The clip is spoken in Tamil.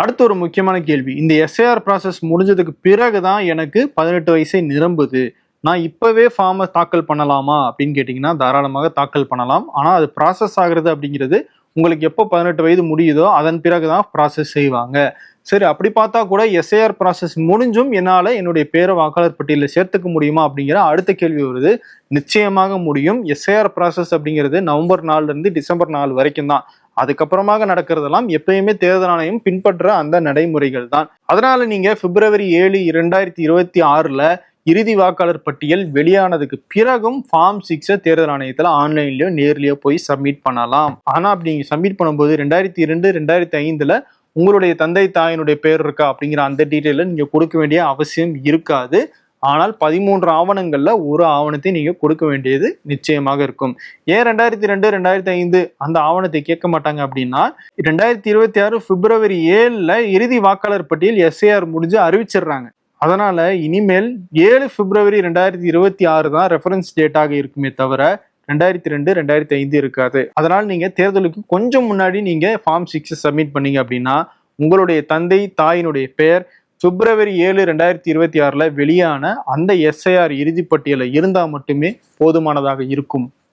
அடுத்து ஒரு முக்கியமான கேள்வி. இந்த எஸ்ஐஆர் ப்ராசஸ் முடிஞ்சதுக்கு பிறகு தான் எனக்கு பதினெட்டு வயசை நிரம்புது. நான் இப்போவே ஃபார்மை தாக்கல் பண்ணலாமா அப்படின்னு கேட்டிங்கன்னா தாராளமாக தாக்கல் பண்ணலாம். ஆனால் அது ப்ராசஸ் ஆகிறது அப்படிங்கிறது உங்களுக்கு எப்போ பதினெட்டு வயது முடியுதோ அதன் பிறகு தான் ப்ராசஸ் செய்வாங்க. சரி அப்படி பார்த்தா கூட எஸ்ஐஆர் ப்ராசஸ் முடிஞ்சும் என்னால் என்னுடைய பேரை வாக்காளர் பட்டியலில் சேர்த்துக்க முடியுமா அப்படிங்கிற அடுத்த கேள்வி வருது. நிச்சயமாக முடியும். எஸ்ஐஆர் ப்ராசஸ் அப்படிங்கிறது நவம்பர் நாலுலேருந்து டிசம்பர் நாலு வரைக்கும் தான் அதுக்கப்புறமாக நடக்கிறதெல்லாம் எப்பயுமே தேர்தல் ஆணையம் பின்பற்ற அந்த நடைமுறைகள் தான் அதனால நீங்க பிப்ரவரி ஏழு இரண்டாயிரத்தி இருபத்தி ஆறுல இறுதி வாக்காளர் பட்டியல் வெளியானதுக்கு பிறகும் ஃபார்ம் சிக்ஸை தேர்தல் ஆணையத்தில் ஆன்லைன்லயோ நேர்லயோ போய் சப்மிட் பண்ணலாம். ஆனா அப்படி நீங்க சப்மிட் பண்ணும்போது ரெண்டாயிரத்தி இரண்டு ரெண்டாயிரத்தி ஐந்துல உங்களுடைய தந்தை தாயினுடைய பேர் இருக்கா அப்படிங்கிற அந்த டீட்டெயில நீங்க கொடுக்க வேண்டிய அவசியம் இருக்காது. ஆனால் பதிமூன்று ஆவணங்கள்ல ஒரு ஆவணத்தை நீங்க கொடுக்க வேண்டியது நிச்சயமாக இருக்கும். ஏன் ரெண்டாயிரத்தி ரெண்டு ரெண்டாயிரத்தி ஐந்து அந்த ஆவணத்தை கேட்க மாட்டாங்க அப்படின்னா ரெண்டாயிரத்தி இருபத்தி ஆறு பிப்ரவரி ஏழுல இறுதி வாக்காளர் பட்டியல் எஸ்ஏஆர் முடிஞ்சு அறிவிச்சிடுறாங்க. அதனால இனிமேல் ஏழு பிப்ரவரி ரெண்டாயிரத்தி இருபத்தி ஆறு தான் ரெஃபரன்ஸ் டேட்டாக இருக்குமே தவிர ரெண்டாயிரத்தி ரெண்டு ரெண்டாயிரத்தி ஐந்து இருக்காது. அதனால் நீங்கள் தேர்தலுக்கு கொஞ்சம் முன்னாடி நீங்கள் ஃபார்ம் சிக்ஸ் சப்மிட் பண்ணீங்க அப்படின்னா உங்களுடைய தந்தை தாயினுடைய பெயர் பிப்ரவரி ஏழு ரெண்டாயிரத்தி இருபத்தி ஆறில் வெளியான அந்த எஸ்ஐஆர் இறுதிப்பட்டியலில் இருந்தால் மட்டுமே போதுமானதாக இருக்கும்.